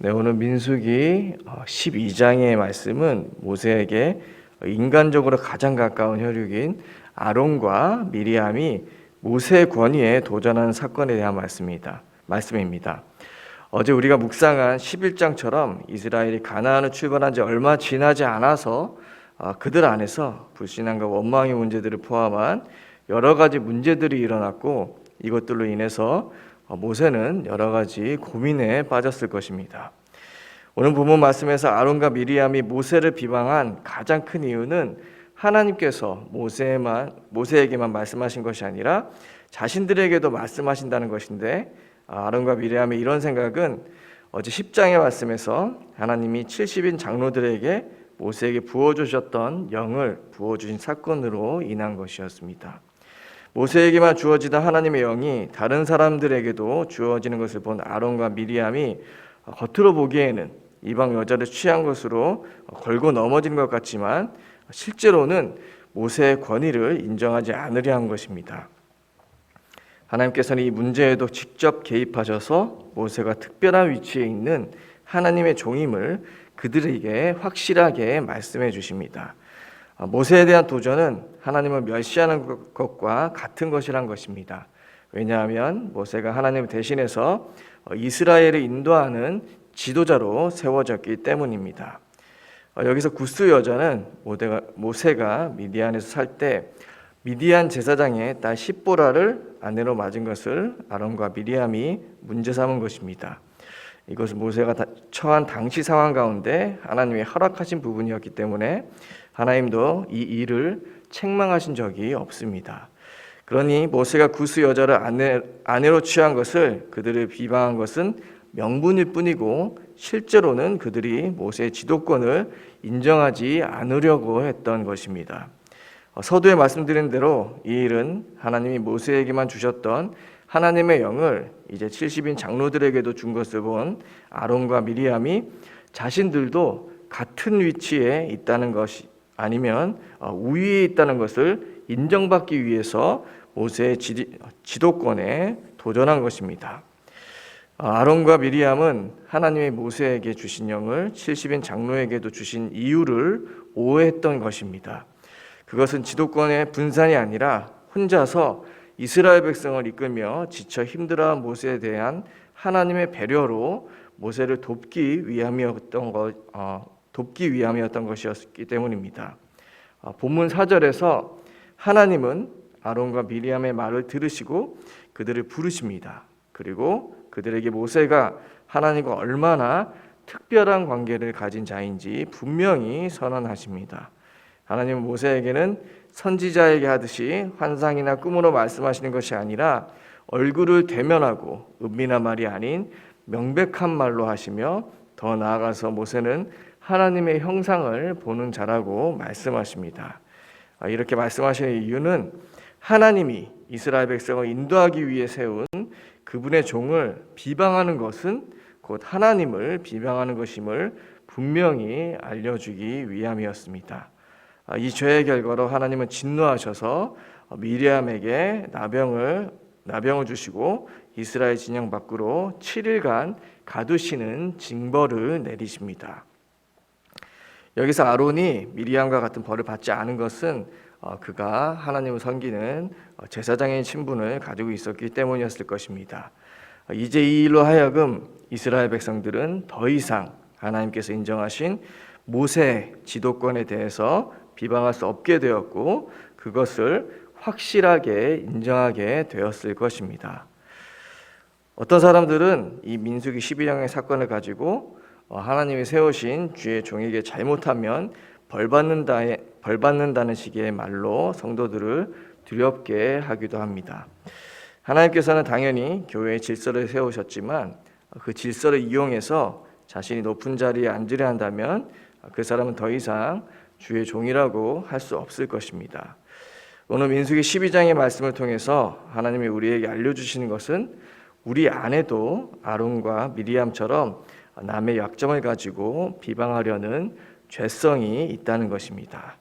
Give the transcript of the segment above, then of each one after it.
네, 오늘 민수기 12장의 말씀은 모세에게 인간적으로 가장 가까운 혈육인 아론과 미리암이 모세의 권위에 도전하는 사건에 대한 말씀입니다. 말씀입니다. 어제 우리가 묵상한 11장처럼 이스라엘이 가나안을 출발한 지 얼마 지나지 않아서 아, 그들 안에서 불신앙과 원망의 문제들을 포함한 여러 가지 문제들이 일어났고 이것들로 인해서 어, 모세는 여러 가지 고민에 빠졌을 것입니다. 오늘 본문 말씀에서 아론과 미리암이 모세를 비방한 가장 큰 이유는 하나님께서 모세만 모세에게만 말씀하신 것이 아니라 자신들에게도 말씀하신다는 것인데 아, 아론과 미리암의 이런 생각은 어제 10장의 말씀에서 하나님이 70인 장로들에게 모세에게 부어 주셨던 영을 부어 주신 사건으로 인한 것이었습니다. 모세에게만 주어지던 하나님의 영이 다른 사람들에게도 주어지는 것을 본 아론과 미리암이 겉으로 보기에는 이방 여자를 취한 것으로 걸고 넘어진 것 같지만 실제로는 모세의 권위를 인정하지 않으려 한 것입니다. 하나님께서는 이 문제에도 직접 개입하셔서 모세가 특별한 위치에 있는 하나님의 종임을 그들에게 확실하게 말씀해 주십니다. 아, 모세에 대한 도전은 하나님을 멸시하는 것과 같은 것이란 것입니다. 왜냐하면 모세가 하나님을 대신해서 어, 이스라엘을 인도하는 지도자로 세워졌기 때문입니다. 어, 여기서 구스 여자는 모세가 미디안에서 살 때 미디안 제사장의 딸 십보라를 아내로 맞은 것을 아론과 미리암이 문제 삼은 것입니다. 이것은 모세가 처한 당시 상황 가운데 하나님의 허락하신 부분이었기 때문에 하나님도 이 일을 책망하신 적이 없습니다. 그러니 모세가 구스 여자를 아내, 아내로 취한 것을 그들을 비방한 것은 명분일 뿐이고 실제로는 그들이 모세의 지도권을 인정하지 않으려고 했던 것입니다. 어, 서두에 말씀드린 대로 이 일은 하나님이 모세에게만 주셨던 하나님의 영을 이제 70인 장로들에게도 준 것을 본 아론과 미리암이 자신들도 같은 위치에 있다는 것이 아니면 어, 우위에 있다는 것을 인정받기 위해서 모세의 지도권에 도전한 것입니다. 어, 아론과 미리암은 하나님의 모세에게 주신 영을 70인 장로에게도 주신 이유를 오해했던 것입니다. 그것은 지도권의 분산이 아니라 혼자서 이스라엘 백성을 이끌며 지쳐 힘들어한 모세에 대한 하나님의 배려로 모세를 돕기 위함이었던 것, 어, 돕기 위함이었던 것이었기 때문입니다. 어, 본문 4절에서 하나님은 아론과 미리암의 말을 들으시고 그들을 부르십니다. 그리고 그들에게 모세가 하나님과 얼마나 특별한 관계를 가진 자인지 분명히 선언하십니다. 하나님은 모세에게는 선지자에게 하듯이 환상이나 꿈으로 말씀하시는 것이 아니라 얼굴을 대면하고 은밀한 말이 아닌 명백한 말로 하시며 더 나아가서 모세는 하나님의 형상을 보는 자라고 말씀하십니다. 아, 이렇게 말씀하시는 이유는 하나님이 이스라엘 백성을 인도하기 위해 세운 그분의 종을 비방하는 것은 곧 하나님을 비방하는 것임을 분명히 알려주기 위함이었습니다. 아, 이 죄의 결과로 하나님은 진노하셔서 미리암에게 나병을 나병을 주시고 이스라엘 진영 밖으로 7일간 가두시는 징벌을 내리십니다. 여기서 아론이 미리암과 같은 벌을 받지 않은 것은 어, 그가 하나님을 섬기는 어, 제사장의 신분을 가지고 있었기 때문이었을 것입니다. 어, 이제 이 일로 하여금 이스라엘 백성들은 더 이상 하나님께서 인정하신 모세 지도권에 대해서 비방할 수 없게 되었고 그것을 확실하게 인정하게 되었을 것입니다. 어떤 사람들은 이 민수기 12장의 사건을 가지고 어, 하나님이 세우신 주의 종에게 잘못하면 벌 받는다 벌 받는다는 식의 말로 성도들을 두렵게 하기도 합니다. 하나님께서는 당연히 교회의 질서를 세우셨지만 그 질서를 이용해서 자신이 높은 자리에 앉으려 한다면 그 사람은 더 이상 주의 종이라고 할 수 없을 것입니다. 오늘 민수기 12장의 말씀을 통해서 하나님이 우리에게 알려주시는 것은 우리 안에도 아론과 미리암처럼 남의 약점을 가지고 비방하려는 죄성이 있다는 것입니다.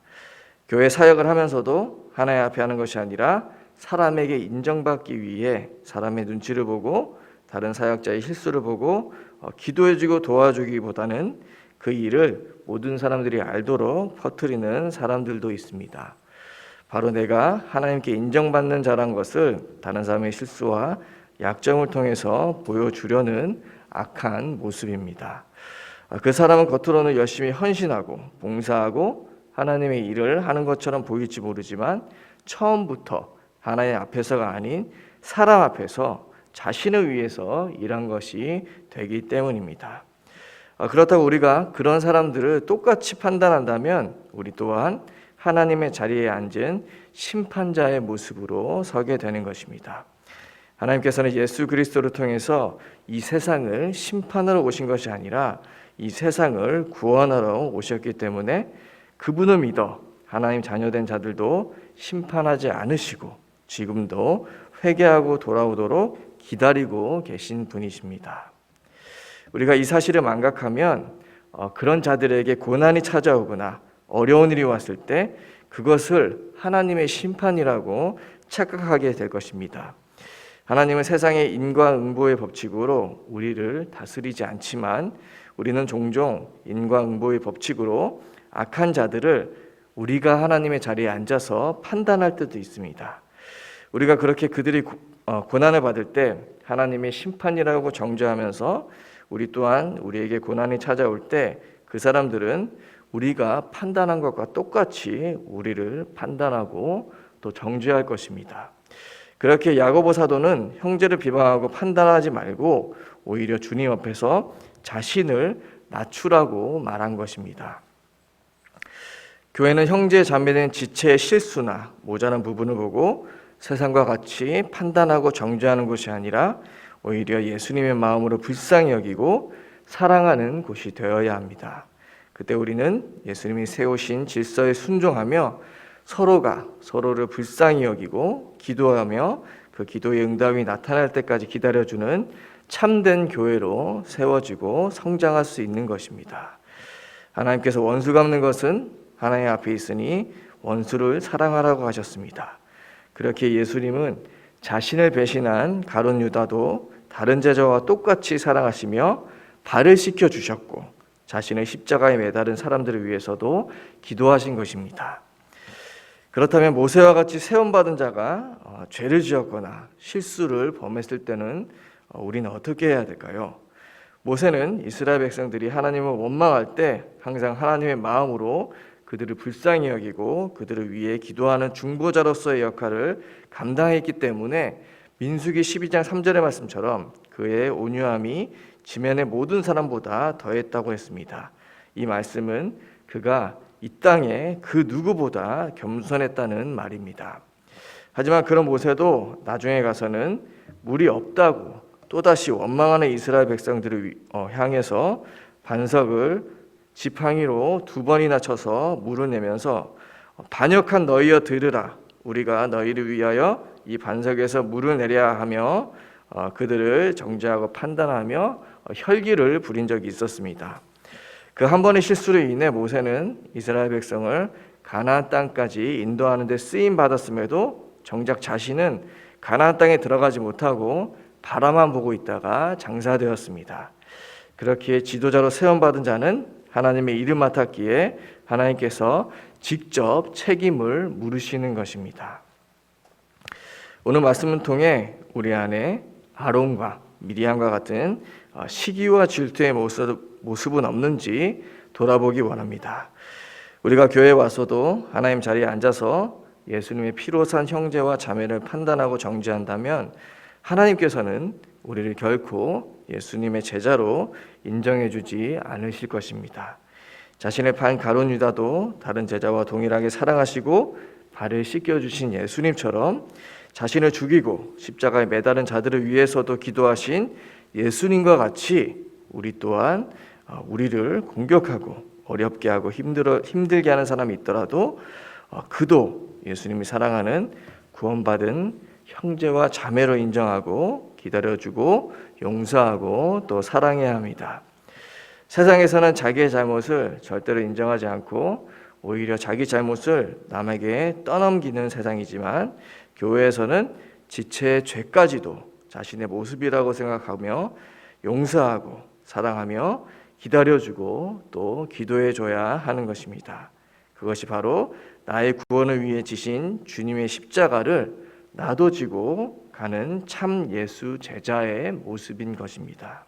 교회 사역을 하면서도 하나님 앞에 하는 것이 아니라 사람에게 인정받기 위해 사람의 눈치를 보고 다른 사역자의 실수를 보고 어, 기도해주고 도와주기보다는 그 일을 모든 사람들이 알도록 퍼뜨리는 사람들도 있습니다. 바로 내가 하나님께 인정받는 자란 것을 다른 사람의 실수와 약점을 통해서 보여주려는 악한 모습입니다. 아, 그 사람은 겉으로는 열심히 헌신하고 봉사하고 하나님의 일을 하는 것처럼 보일지 모르지만 처음부터 하나님 앞에서가 아닌 사람 앞에서 자신을 위해서 일한 것이 되기 때문입니다. 아, 그렇다고 우리가 그런 사람들을 똑같이 판단한다면 우리 또한 하나님의 자리에 앉은 심판자의 모습으로 서게 되는 것입니다. 하나님께서는 예수 그리스도를 통해서 이 세상을 심판하러 오신 것이 아니라 이 세상을 구원하러 오셨기 때문에 그분을 믿어 하나님 자녀된 자들도 심판하지 않으시고 지금도 회개하고 돌아오도록 기다리고 계신 분이십니다. 우리가 이 사실을 망각하면 어, 그런 자들에게 고난이 찾아오거나 어려운 일이 왔을 때 그것을 하나님의 심판이라고 착각하게 될 것입니다. 하나님은 세상의 인과응보의 법칙으로 우리를 다스리지 않지만 우리는 종종 인과응보의 법칙으로 악한 자들을 우리가 하나님의 자리에 앉아서 판단할 때도 있습니다. 우리가 그렇게 그들이 고- 어, 고난을 받을 때 하나님의 심판이라고 정죄하면서 우리 또한 우리에게 고난이 찾아올 때 그 사람들은 우리가 판단한 것과 똑같이 우리를 판단하고 또 정죄할 것입니다. 그렇게 야고보 사도는 형제를 비방하고 판단하지 말고 오히려 주님 앞에서 자신을 낮추라고 말한 것입니다. 교회는 형제 자매된 지체의 실수나 모자란 부분을 보고 세상과 같이 판단하고 정죄하는 곳이 아니라 오히려 예수님의 마음으로 불쌍히 여기고 사랑하는 곳이 되어야 합니다. 그때 우리는 예수님이 세우신 질서에 순종하며 서로가 서로를 불쌍히 여기고 기도하며 그 기도의 응답이 나타날 때까지 기다려주는 참된 교회로 세워지고 성장할 수 있는 것입니다. 하나님께서 원수 갚는 것은 하나님 앞에 있으니 원수를 사랑하라고 하셨습니다. 그렇게 예수님은 자신을 배신한 가론 유다도 다른 제자와 똑같이 사랑하시며 발을 씻겨 주셨고 자신의 십자가에 매달은 사람들을 위해서도 기도하신 것입니다. 그렇다면 모세와 같이 세움받은 자가 어, 죄를 지었거나 실수를 범했을 때는 어, 우리는 어떻게 해야 될까요? 모세는 이스라엘 백성들이 하나님을 원망할 때 항상 하나님의 마음으로 그들을 불쌍히 여기고 그들을 위해 기도하는 중보자로서의 역할을 감당했기 때문에 민수기 12장 3절의 말씀처럼 그의 온유함이 지면의 모든 사람보다 더했다고 했습니다. 이 말씀은 그가 이 땅에 그 누구보다 겸손했다는 말입니다. 하지만 그런 모세도 나중에 가서는 물이 없다고 또다시 원망하는 이스라엘 백성들을 위- 어, 향해서 반석을 지팡이로 두 번이나 쳐서 물을 내면서 반역한 너희여 들으라 우리가 너희를 위하여 이 반석에서 물을 내려야 하며 어, 그들을 정죄하고 판단하며 어, 혈기를 부린 적이 있었습니다. 그 한 번의 실수로 인해 모세는 이스라엘 백성을 가나안 땅까지 인도하는 데 쓰임 받았음에도 정작 자신은 가나안 땅에 들어가지 못하고 바라만 보고 있다가 장사되었습니다. 그렇게 지도자로 세움 받은 자는 하나님의 일을 맡았기에 하나님께서 직접 책임을 물으시는 것입니다. 오늘 말씀을 통해 우리 안에 아론과 미리암과 같은 어, 시기와 질투의 모습, 모습 은 없는지 돌아보기 원합니다. 우리가 교회에 와서도 하나님 자리에 앉아서 예수님의 피로 산 형제와 자매를 판단하고 정죄한다면 하나님께서는 우리를 결코 예수님의 제자로 인정해 주지 않으실 것입니다. 자신의 반 가론 유다도 다른 제자와 동일하게 사랑하시고 발을 씻겨 주신 예수님처럼 자신을 죽이고 십자가에 매달은 자들을 위해서도 기도하신 예수님과 같이 우리 또한 어, 우리를 공격하고 어렵게 하고 힘들어 힘들게 하는 사람이 있더라도 어, 그도 예수님이 사랑하는 구원받은 형제와 자매로 인정하고 기다려주고 용서하고 또 사랑해야 합니다. 세상에서는 자기의 잘못을 절대로 인정하지 않고 오히려 자기 잘못을 남에게 떠넘기는 세상이지만 교회에서는 지체의 죄까지도 자신의 모습이라고 생각하며 용서하고 사랑하며 기다려주고 또 기도해줘야 하는 것입니다. 그것이 바로 나의 구원을 위해 지신 주님의 십자가를 나도 지고 가는 참 예수 제자의 모습인 것입니다.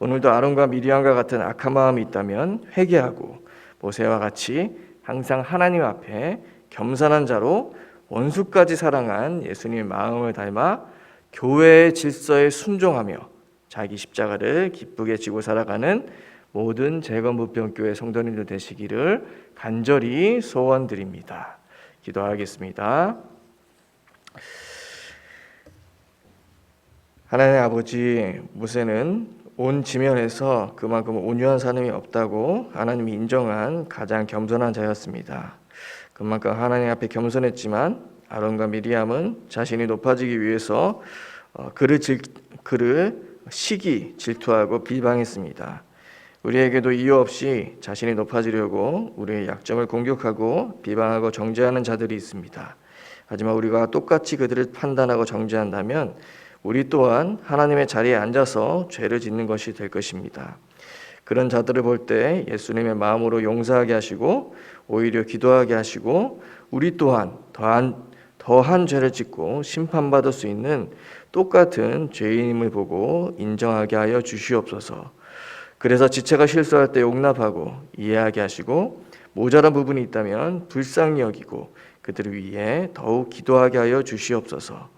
오늘도 아론과 미리암과 같은 악한 마음이 있다면 회개하고 모세와 같이 항상 하나님 앞에 겸손한 자로 원수까지 사랑한 예수님의 마음을 닮아 교회의 질서에 순종하며 자기 십자가를 기쁘게 지고 살아가는 모든 재건부평교회 성도님들 되시기를 간절히 소원드립니다. 기도하겠습니다. 하나님 아버지 모세는 온 지면에서 그만큼 온유한 사람이 없다고 하나님이 인정한 가장 겸손한 자였습니다. 그만큼 하나님 앞에 겸손했지만 아론과 미리암은 자신이 높아지기 위해서 어, 그를 질, 그를 시기 질투하고 비방했습니다. 우리에게도 이유 없이 자신이 높아지려고 우리의 약점을 공격하고 비방하고 정죄하는 자들이 있습니다. 하지만 우리가 똑같이 그들을 판단하고 정죄한다면 우리 또한 하나님의 자리에 앉아서 죄를 짓는 것이 될 것입니다. 그런 자들을 볼 때 예수님의 마음으로 용서하게 하시고 오히려 기도하게 하시고 우리 또한 더한 더한 죄를 짓고 심판받을 수 있는 똑같은 죄인임을 보고 인정하게 하여 주시옵소서. 그래서 지체가 실수할 때 용납하고 이해하게 하시고 모자란 부분이 있다면 불쌍히 여기고 그들을 위해 더욱 기도하게 하여 주시옵소서.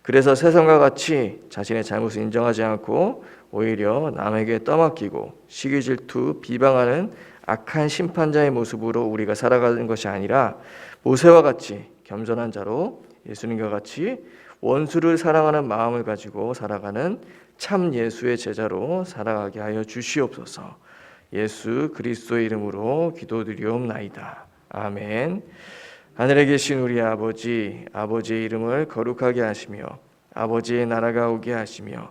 그래서 세상과 같이 자신의 잘못을 인정하지 않고 오히려 남에게 떠맡기고 시기 질투 비방하는 악한 심판자의 모습으로 우리가 살아가는 것이 아니라 모세와 같이 겸손한 자로 예수님과 같이 원수를 사랑하는 마음을 가지고 살아가는 참 예수의 제자로 살아가게 하여 주시옵소서. 예수 그리스도의 이름으로 기도드리옵나이다. 아멘. 하늘에 계신 우리 아버지, 아버지의 이름을 거룩하게 하시며 아버지의 나라가 오게 하시며